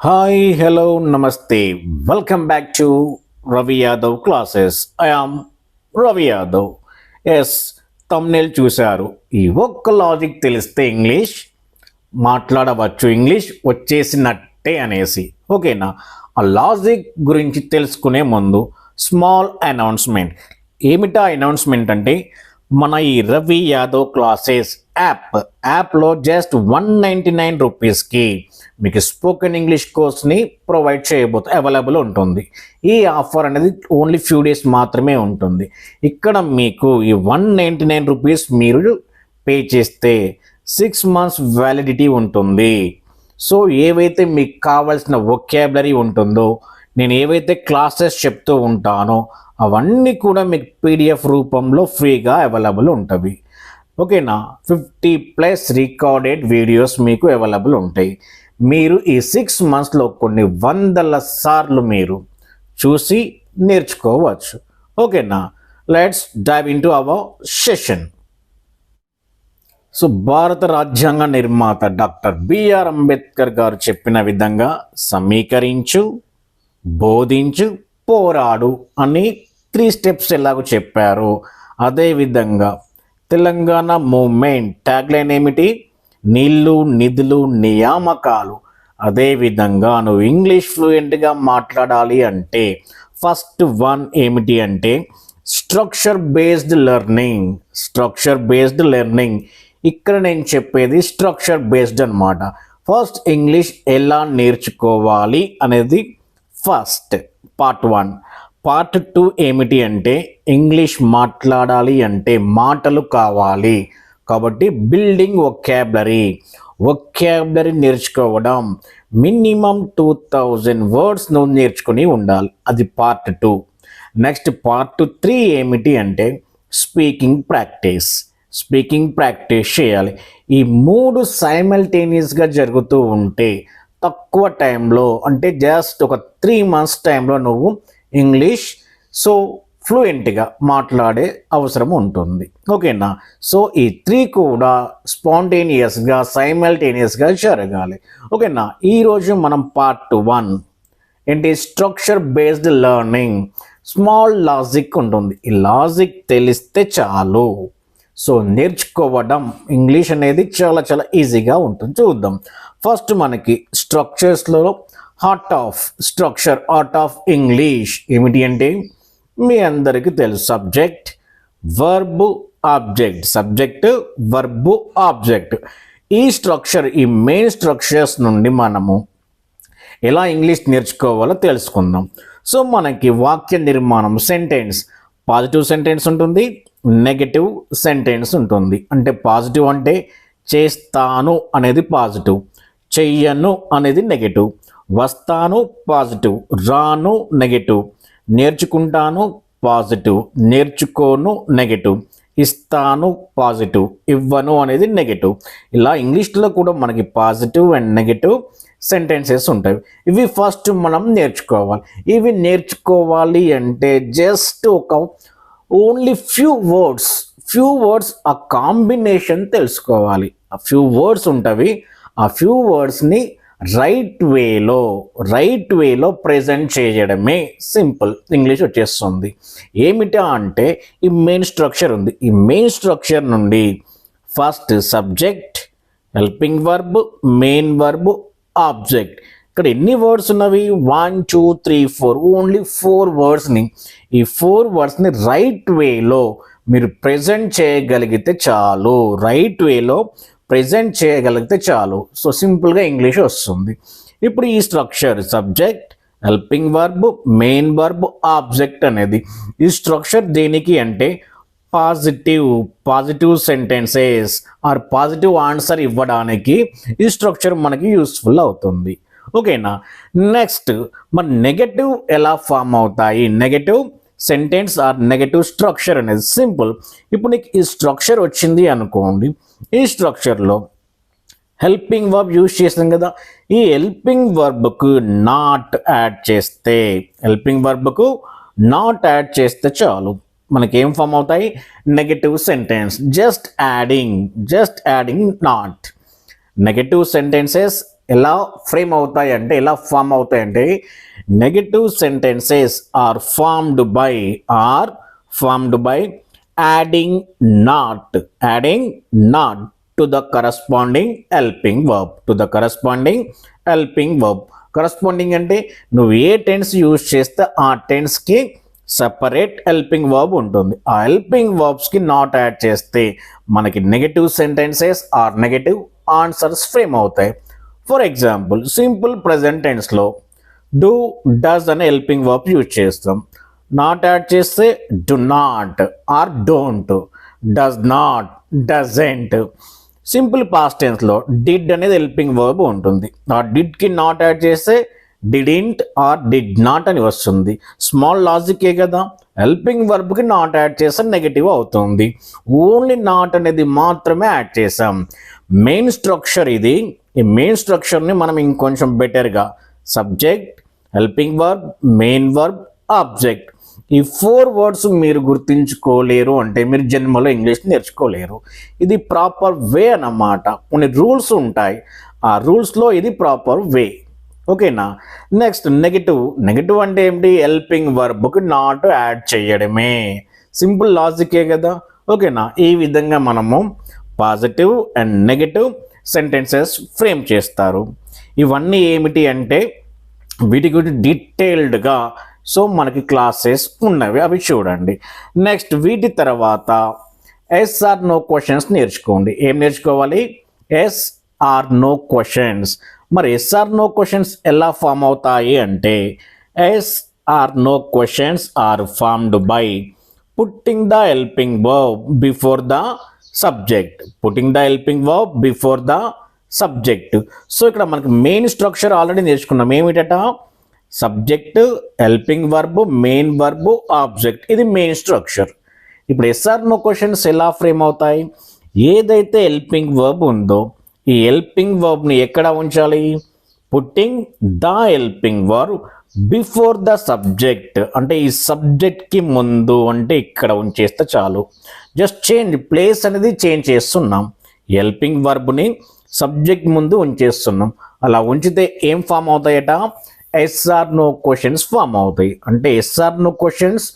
Hi hello నమస్తే welcome back to Ravi Yadav classes I Ravi Yadav yes thumbnail చూశారు. ఈ ఒక్క logic తెలిస్తే ఇంగ్లీష్ మాట్లాడవచ్చు ఇంగ్లీష్ వచ్చేసినట్టే అనేసి. ఓకేనా ఆ లాజిక్ గురించి తెలుసుకునే ముందు స్మాల్ అనౌన్స్మెంట్ ఏమిటా అనౌన్స్మెంట్ అంటే మన ఈ రవి యాదవ్ క్లాసెస్ యాప్. యాప్లో జస్ట్ వన్ నైంటీ నైన్ రూపీస్కి మీకు స్పోకెన్ ఇంగ్లీష్ కోర్స్ని ప్రొవైడ్ చేయబోతు అవైలబుల్ ఉంటుంది. ఈ ఆఫర్ అనేది ఓన్లీ ఫ్యూ డేస్ మాత్రమే ఉంటుంది. ఇక్కడ మీకు ఈ వన్ నైంటీ నైన్ రూపీస్ మీరు పే చేస్తే సిక్స్ మంత్స్ వ్యాలిడిటీ ఉంటుంది. సో ఏవైతే మీకు కావాల్సిన వొకాబులరీ ఉంటుందో నేను ఏవైతే క్లాసెస్ చెప్తూ ఉంటానో అవన్నీ కూడా మీకు పీడిఎఫ్ రూపంలో ఫ్రీగా అవైలబుల్ ఉంటుంది ఓకేనా? ఫిఫ్టీ ప్లస్ రికార్డెడ్ వీడియోస్ మీకు అవైలబుల్ ఉంటాయి. మీరు ఈ సిక్స్ మంత్స్లో కొన్ని వందల సార్లు మీరు చూసి నేర్చుకోవచ్చు. ఓకేనా? Let's dive in to our session. So భారత రాజ్యాంగ నిర్మాత డాక్టర్ బిఆర్ అంబేద్కర్ గారు చెప్పిన విధంగా సమీకరించు బోధించు పోరాడు అని త్రీ స్టెప్స్ ఎలాగో చెప్పారు. అదేవిధంగా తెలంగాణ మూమెంట్ ట్యాగ్లైన్ ఏమిటి? నీళ్ళు నిధులు నియామకాలు. అదేవిధంగా నువ్వు ఇంగ్లీష్ ఫ్లూయెంట్గా మాట్లాడాలి అంటే ఫస్ట్ వన్ ఏమిటి అంటే structure based learning. Structure based learning. ఇక్కడ నేను చెప్పేది స్ట్రక్చర్ బేస్డ్ అన్నమాట. ఫస్ట్ ఇంగ్లీష్ ఎలా నేర్చుకోవాలి అనేది first part one. Part two ఏమిటి అంటే ఇంగ్లీష్ మాట్లాడాలి అంటే మాటలు కావాలి. కాబట్టి బిల్డింగ్ ఒక్యాబులరీ ఒక్యాబులరీ నేర్చుకోవడం. మినిమం టూ థౌజండ్ వర్డ్స్ నువ్వు నేర్చుకుని ఉండాలి. అది part two. Next part three ఏమిటి అంటే స్పీకింగ్ ప్రాక్టీస్ స్పీకింగ్ ప్రాక్టీస్ చేయాలి. ఈ మూడు సైమల్టేనియస్గా జరుగుతూ ఉంటే తక్కువ టైంలో అంటే జస్ట్ ఒక త్రీ మంత్స్ టైంలో నువ్వు ఇంగ్లీష్. సో ఫ్లూయెంట్గా మాట్లాడే అవసరం ఉంటుంది. ఓకేనా? సో ఈ త్రీ కూడా స్పాంటేనియస్గా సైమల్టేనియస్గా జరగాలి. ఓకేనా? ఈరోజు మనం పార్ట్ వన్ ఏంటి? Structure based learning. Small logic ఉంటుంది. ఈ లాజిక్ తెలిస్తే చాలు. సో నేర్చుకోవడం ఇంగ్లీష్ అనేది చాలా చాలా ఈజీగా ఉంటుంది. చూద్దాం. ఫస్ట్ మనకి స్ట్రక్చర్స్లో heart of structure art of English ఏమిటి అంటే మీ అందరికీ తెలుసు subject verb object subject verb object ఈ స్ట్రక్చర్ ఈ మెయిన్ స్ట్రక్చర్స్ నుండి మనము ఎలా ఇంగ్లీష్ నేర్చుకోవాలో తెలుసుకుందాం. సో మనకి వాక్య నిర్మాణం సెంటెన్స్ పాజిటివ్ సెంటెన్స్ ఉంటుంది నెగటివ్ సెంటెన్స్ ఉంటుంది. అంటే పాజిటివ్ అంటే చేస్తాను అనేది పాజిటివ్ చెయ్యను అనేది నెగటివ్ వస్తాను పాజిటివ్ రాను నెగిటివ్ నేర్చుకుంటాను పాజిటివ్ నేర్చుకోను నెగటివ్ ఇస్తాను పాజిటివ్ ఇవ్వను అనేది నెగిటివ్. ఇలా ఇంగ్లీష్లో కూడా మనకి పాజిటివ్ అండ్ నెగిటివ్ సెంటెన్సెస్ ఉంటాయి. ఇవి ఫస్ట్ మనం నేర్చుకోవాలి. ఇవి నేర్చుకోవాలి అంటే జస్ట్ ఒక only few words few words ఆ కాంబినేషన్ తెలుసుకోవాలి. ఆ ఫ్యూ వర్డ్స్ ఉంటవి ఆ ఫ్యూ వర్డ్స్ని రైట్ వేలో రైట్ వేలో ప్రజెంట్ చేయడమే సింపుల్. ఇంగ్లీష్ వచ్చేస్తుంది. ఏమిటా అంటే ఈ మెయిన్ స్ట్రక్చర్ ఉంది. ఈ మెయిన్ స్ట్రక్చర్ నుండి first subject helping verb main verb object. ఇక్కడ ఎన్ని వర్డ్స్ ఉన్నవి? One two three four. Only four వర్డ్స్ని. ఈ ఫోర్ వర్డ్స్ని రైట్ వేలో మీరు ప్రజెంట్ చేయగలిగితే చాలు. రైట్ వేలో ప్రజెంట్ చేయగలిగితే చాలు. సో సింపుల్గా ఇంగ్లీష్ వస్తుంది. ఇప్పుడు ఈ structure subject helping verb main verb object అనేది. ఈ స్ట్రక్చర్ దేనికి అంటే positive positive sentences or positive answer ఇవ్వడానికి ఈ స్ట్రక్చర్ మనకి యూస్ఫుల్ అవుతుంది. ఓకేనా? నెక్స్ట్ మరి నెగటివ్ ఎలా ఫామ్ అవుతాయి? Negative sentence or negative structure అనేది సింపుల్. ఇప్పుడు నీకు ఈ స్ట్రక్చర్ వచ్చింది అనుకోండి. ఈ స్ట్రక్చర్లో హెల్పింగ్ వర్బ్ యూజ్ చేసాం కదా. ఈ హెల్పింగ్ వర్బ్కు నాట్ యాడ్ చేస్తే హెల్పింగ్ వర్బ్కు నాట్ యాడ్ చేస్తే చాలు. మనకి ఏం ఫామ్ అవుతాయి? Negative sentence just adding just adding not negative sentences ఎలా ఫ్రేమ్ అవుతాయి అంటే ఎలా ఫామ్ అవుతాయి అంటే negative sentences are formed by are formed by adding not adding not to the corresponding helping verb to the corresponding helping verb corresponding అంటే నువ్వు ఏ tense use చేస్తే ఆ టెన్స్కి సపరేట్ హెల్పింగ్ వర్బ్ ఉంటుంది. ఆ హెల్పింగ్ వర్బ్స్కి నాట్ యాడ్ చేస్తే మనకి negative sentences or negative answers frame అవుతాయి. For example simple present టెన్స్లో డూ డస్ అనే హెల్పింగ్ వర్బ్ యూజ్ చేస్తాం. నాట్ యాడ్ చేస్తే do not or don't does not doesn't simple past టెన్స్లో did అనేది హెల్పింగ్ వర్బ్ ఉంటుంది. ఆ డిడ్కి నాట్ యాడ్ చేస్తే డిడింట్ ఆర్ డిడ్ నాట్ అని వస్తుంది. స్మాల్ లాజికే కదా హెల్పింగ్ వర్బ్కి నాట్ యాడ్ చేస్తే నెగిటివ్ అవుతుంది. ఓన్లీ నాట్ అనేది మాత్రమే యాడ్ చేసాం మెయిన్ స్ట్రక్చర్ ఇది. ఈ మెయిన్ స్ట్రక్చర్ని మనం ఇంకొంచెం బెటర్గా subject helping verb main verb object ఈ ఫోర్ వర్డ్స్ మీరు గుర్తించుకోలేరు అంటే మీరు జన్మలో ఇంగ్లీష్ నేర్చుకోలేరు. ఇది ప్రాపర్ వే అన్నమాట. కొన్ని రూల్స్ ఉంటాయి. ఆ రూల్స్లో ఇది ప్రాపర్ వే ఓకేనా? నెక్స్ట్ నెగిటివ్ నెగిటివ్ అంటే ఏమిటి? హెల్పింగ్ వర్బ్కి నాట్ యాడ్ చేయడమే. సింపుల్ లాజికే కదా? ఓకేనా? ఈ విధంగా మనము positive and negative sentences frame చేస్తారు. ఇవన్నీ ఏమిటి అంటే వీటి గురించి డీటెయిల్డ్గా సో మనకి క్లాసెస్ ఉన్నవి అవి చూడండి. నెక్స్ట్ వీటి తర్వాత ఎస్ ఆర్ నో క్వశ్చన్స్ నేర్చుకోండి. ఏం నేర్చుకోవాలి? ఎస్ ఆర్ నో క్వశ్చన్స్ మరి ఎస్ ఆర్ నో క్వశ్చన్స్ ఎలా ఫామ్ అవుతాయి అంటే yes or no questions are formed by putting the helping verb before the subject putting the helping verb before the subject so ఇక్కడ మనకి main structure already నేర్చుకున్నాం. ఏమిటట? Subject helping verb main verb object ఇది main structure ఇప్పుడు yes or no questions ఎలా frame అవుతాయి? ఏదైతే helping verb ఉందో ఈ హెల్పింగ్ వర్బ్ని ఎక్కడ ఉంచాలి? Putting the helping verb before the subject అంటే ఈ సబ్జెక్ట్కి ముందు అంటే ఇక్కడ ఉంచేస్తే చాలు. జస్ట్ చేంజ్ ప్లేస్ అనేది చేంజ్ చేస్తున్నాం. హెల్పింగ్ వర్బ్ని సబ్జెక్ట్ ముందు ఉంచేస్తున్నాం. అలా ఉంచితే ఏం form అవుతాయట? Yes or no questions form అవుతాయి. అంటే ఎస్ఆర్ నో క్వశ్చన్స్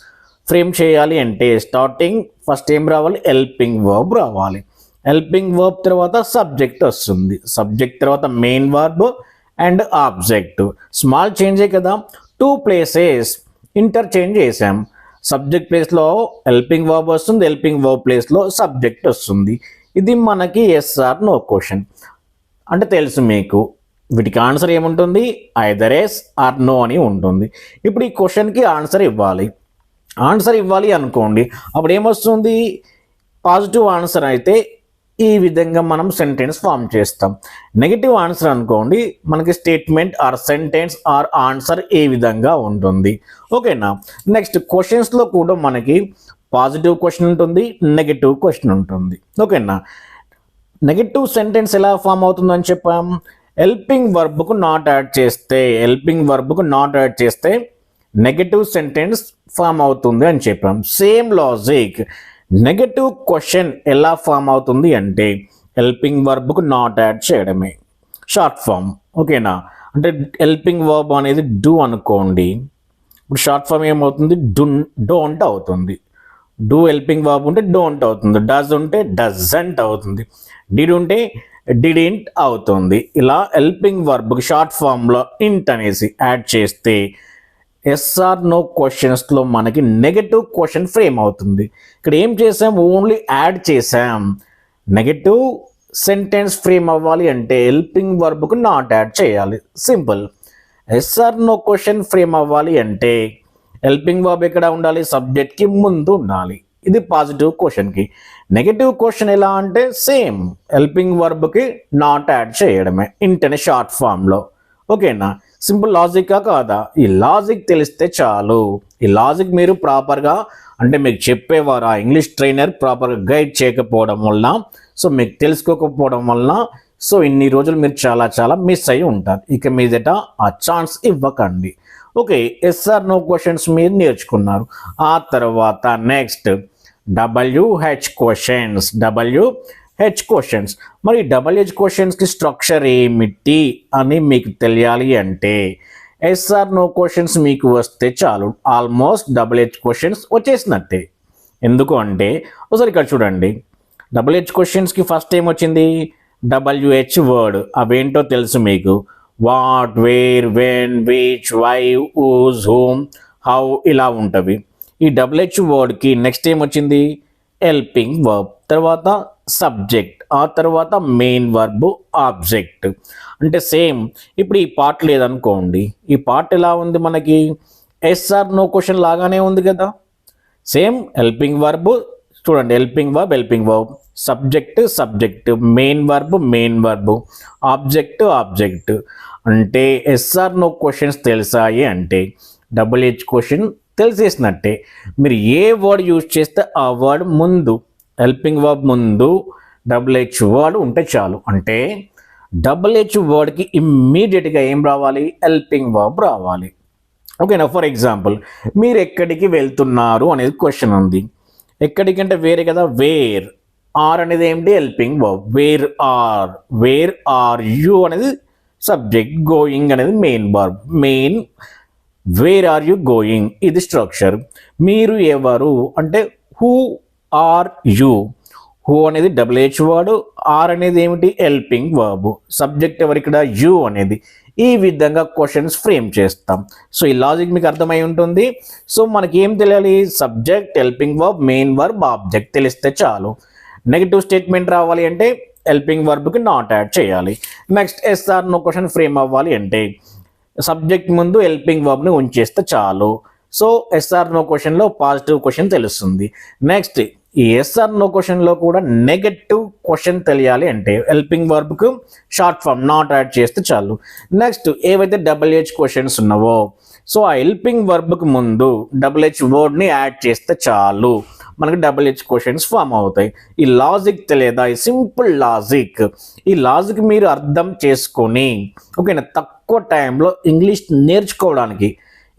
ఫ్రేమ్ చేయాలి అంటే స్టార్టింగ్ ఫస్ట్ ఏం రావాలి? హెల్పింగ్ వర్బ్ రావాలి. హెల్పింగ్ వర్బ్ తర్వాత సబ్జెక్ట్ వస్తుంది. సబ్జెక్ట్ తర్వాత main verb and object. Small చేంజే కదా. టూ ప్లేసెస్ ఇంటర్చేంజ్ చేసాం సబ్జెక్ట్ ప్లేస్లో హెల్పింగ్ వర్బ్ వస్తుంది. హెల్పింగ్ వర్బ్ ప్లేస్లో సబ్జెక్ట్ వస్తుంది. ఇది మనకి ఎస్ఆర్ నో క్వశ్చన్. అంటే తెలుసు మీకు. వీటికి ఆన్సర్ ఏముంటుంది? ఐదర్ ఎస్ ఆర్ నో అని ఉంటుంది. ఇప్పుడు ఈ క్వశ్చన్కి ఆన్సర్ ఇవ్వాలి. ఆన్సర్ ఇవ్వాలి అనుకోండి. అప్పుడు ఏమొస్తుంది? పాజిటివ్ ఆన్సర్ అయితే ఈ విధంగా మనం సెంటెన్స్ ఫామ్ చేస్తాం. నెగిటివ్ ఆన్సర్ అనుకోండి. మనకి statement or sentence or answer ఏ విధంగా ఉంటుంది. ఓకేనా నెక్స్ట్ క్వశ్చన్స్లో కూడా మనకి పాజిటివ్ క్వశ్చన్ ఉంటుంది నెగిటివ్ క్వశ్చన్ ఉంటుంది. ఓకేనా నెగిటివ్ సెంటెన్స్ ఎలా ఫామ్ అవుతుందని చెప్పాం? హెల్పింగ్ వర్బ్కు నాట్ యాడ్ చేస్తే హెల్పింగ్ వర్బ్కు నాట్ యాడ్ చేస్తే నెగటివ్ సెంటెన్స్ ఫామ్ అవుతుంది అని చెప్పాం. సేమ్ లాజిక్ నెగటివ్ క్వశ్చన్ ఎలా ఫామ్ అవుతుంది అంటే హెల్పింగ్ వర్బ్కు నాట్ యాడ్ చేయడమే. షార్ట్ ఫామ్ ఓకేనా అంటే హెల్పింగ్ వర్బ్ అనేది డూ అనుకోండి. ఇప్పుడు షార్ట్ ఫామ్ ఏమవుతుంది? డు డోంట్ అవుతుంది. డూ హెల్పింగ్ వర్బ్ ఉంటే డోంట్ అవుతుంది. డజ్ ఉంటే డజంట్ అవుతుంది. డిడ్ ఉంటే డిడింట్ అవుతుంది. ఇలా హెల్పింగ్ వర్బ్కి షార్ట్ ఫామ్లో ఇంట్ అనేసి యాడ్ చేస్తే ఎస్ఆర్ నో క్వశ్చన్స్లో మనకి నెగటివ్ క్వశ్చన్ ఫ్రేమ్ అవుతుంది. ఇక్కడ ఏం చేసాం ఓన్లీ యాడ్ చేసాం నెగటివ్ సెంటెన్స్ ఫ్రేమ్ అవ్వాలి అంటే హెల్పింగ్ వర్బ్కు నాట్ యాడ్ చేయాలి. Simple yes or no question frame అవ్వాలి అంటే హెల్పింగ్ వర్బ్ ఎక్కడ ఉండాలి? సబ్జెక్ట్కి ముందు ఉండాలి. ఇది పాజిటివ్ క్వశ్చన్కి నెగటివ్ క్వశ్చన్ ఎలా అంటే సేమ్ హెల్పింగ్ వర్బ్కి నాట్ యాడ్ చేయడమే. ఇంటనే షార్ట్ ఫామ్లో ఓకేనా సింపుల్ లాజికా కాదా? ఈ లాజిక్ తెలిస్తే చాలు. ఈ లాజిక్ మీరు ప్రాపర్గా అంటే మీకు చెప్పేవారు? ఆ ఇంగ్లీష్ ట్రైనర్ ప్రాపర్గా గైడ్ చేయకపోవడం వలన సో మీకు తెలుసుకోకపోవడం వలన సో ఇన్ని రోజులు మీరు చాలా చాలా మిస్ అయి ఉంటారు. ఇక మీదట ఆ ఛాన్స్ ఇవ్వకండి. ఓకే ఎస్ఆర్ నో క్వశ్చన్స్ మీరు నేర్చుకున్నారు. ఆ తర్వాత next WH questions W H questions. మరి డబ్ల్యూహెచ్ క్వశ్చన్స్కి స్ట్రక్చర్ ఏమిటి అని మీకు తెలియాలి అంటే ఎస్ఆర్ నో క్వశ్చన్స్ మీకు వస్తే చాలు. ఆల్మోస్ట్ డబుల్ హెచ్ క్వశ్చన్స్ వచ్చేసినట్టే. ఎందుకు అంటే ఒకసారి ఇక్కడ చూడండి. డబుల్ హెచ్ క్వశ్చన్స్కి ఫస్ట్ ఏం వచ్చింది? WH word. అవేంటో తెలుసు మీకు? What where when which why whose whom how ఇలా ఉంటుంది ఈ డబుల్ హెచ్ వర్డ్కి నెక్స్ట్ ఏం వచ్చింది హెల్పింగ్ వర్బ్ తర్వాత సబ్జెక్ట్ ఆ తర్వాత మెయిన్ వర్బ్ ఆబ్జెక్ట్ అంటే సేమ్ ఇప్పుడు ఈ పార్ట్ లేదనుకోండి. ఈ పార్ట్ ఎలా ఉంది మనకి? ఎస్ఆర్ నో క్వశ్చన్ లాగానే ఉంది కదా. సేమ్ హెల్పింగ్ వర్బ్ చూడండి. Helping verb helping verb subject subject main verb main verb object object అంటే ఎస్ఆర్ నో క్వశ్చన్స్ తెలిసాయి అంటే. డబుల్ హెచ్ క్వశ్చన్ తెలిసేసినట్టే మీరు ఏ వర్డ్ యూజ్ చేస్తే ఆ వర్డ్ ముందు హెల్పింగ్ వర్బ్ ముందు డబుల్ హెచ్ వర్డ్ ఉంటే చాలు. అంటే డబుల్ హెచ్ వర్డ్కి ఇమ్మీడియట్గా ఏం రావాలి? హెల్పింగ్ వర్బ్ రావాలి. ఓకేనా ఫర్ ఎగ్జాంపుల్ మీరు ఎక్కడికి వెళ్తున్నారు అనేది క్వశ్చన్ ఉంది. ఎక్కడికంటే వేరే కదా? వేర్ ఆర్ అనేది ఏంటి helping verb where are where are you అనేది సబ్జెక్ట్ గోయింగ్ అనేది main verb main where are you going ఇది స్ట్రక్చర్ మీరు ఎవరు? అంటే హూ ఆర్ యు హూ అనేది డబ్ల్యూహెచ్ వాడు వర్డ్ ఆర్ అనేది ఏమిటి? హెల్పింగ్ వర్బ్ సబ్జెక్ట్ ఎవరు ఇక్కడ యు అనేది. ఈ విధంగా క్వశ్చన్స్ ఫ్రేమ్ చేస్తాం. సో ఈ లాజిక్ మీకు అర్థమై ఉంటుంది. సో మనకి ఏం తెలియాలి? Subject helping verb main verb object తెలిస్తే చాలు. నెగిటివ్ స్టేట్మెంట్ రావాలి అంటే హెల్పింగ్ వర్బ్కి నాట్ యాడ్ చేయాలి. Next yes or no question frame అవ్వాలి అంటే సబ్జెక్ట్ ముందు హెల్పింగ్ వర్బ్ని ఉంచేస్తే చాలు. సో ఎస్ఆర్ నో క్వశ్చన్లో పాజిటివ్ క్వశ్చన్ తెలుస్తుంది. నెక్స్ట్ ఈ ఎస్ఆర్ నో క్వశ్చన్లో కూడా నెగటివ్ క్వశ్చన్ తెలియాలి అంటే హెల్పింగ్ వర్బ్కు షార్ట్ ఫామ్ నాట్ యాడ్ చేస్తే చాలు. నెక్స్ట్ ఏవైతే డబ్ల్యూహెచ్ క్వశ్చన్స్ ఉన్నావో సో ఆ హెల్పింగ్ వర్బ్కు ముందు డబ్ల్యూహెచ్ వర్డ్ని యాడ్ చేస్తే చాలు. మనకి డబుల్ హెచ్ క్వశ్చన్స్ ఫామ్ అవుతాయి. ఈ లాజిక్ తెలియదా? ఈ సింపుల్ లాజిక్ ఈ లాజిక్ మీరు అర్థం చేసుకొని ఓకేనా తక్కువ టైంలో ఇంగ్లీష్ నేర్చుకోవడానికి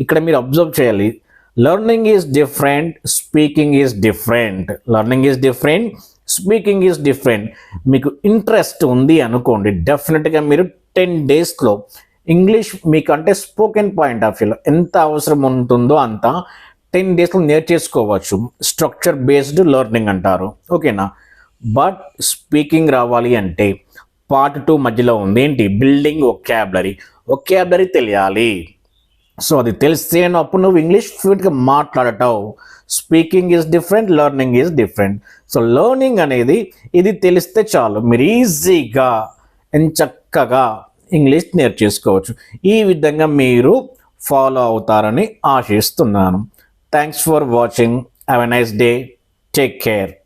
ఇక్కడ మీరు అబ్జర్వ్ చేయాలి. Learning is different speaking is different learning is different speaking is different మీకు ఇంట్రెస్ట్ ఉంది అనుకోండి డెఫినెట్గా మీరు టెన్ డేస్లో ఇంగ్లీష్ మీకు అంటే స్పోకెన్ పాయింట్ ఆఫ్ వ్యూలో ఎంత అవసరం ఉంటుందో అంత టెన్ డేస్లో నేర్చేసుకోవచ్చు. స్ట్రక్చర్ బేస్డ్ లెర్నింగ్ అంటారు. ఓకేనా బట్ స్పీకింగ్ రావాలి అంటే పార్ట్ టూ మధ్యలో ఉంది. ఏంటి? బిల్డింగ్ ఒక్యాబులరీ ఒక్యాబులరీ తెలియాలి. సో అది తెలిస్తే అప్పుడు నువ్వు ఇంగ్లీష్ ఫ్లూయెంట్గా మాట్లాడటం speaking is different learning is different so learning అనేది ఇది తెలిస్తే చాలు. మీరు ఈజీగా ఎంచక్కగా ఇంగ్లీష్ నేర్చేసుకోవచ్చు. ఈ విధంగా మీరు ఫాలో అవుతారని ఆశిస్తున్నాను. Thanks for watching. Have a nice day. Take care.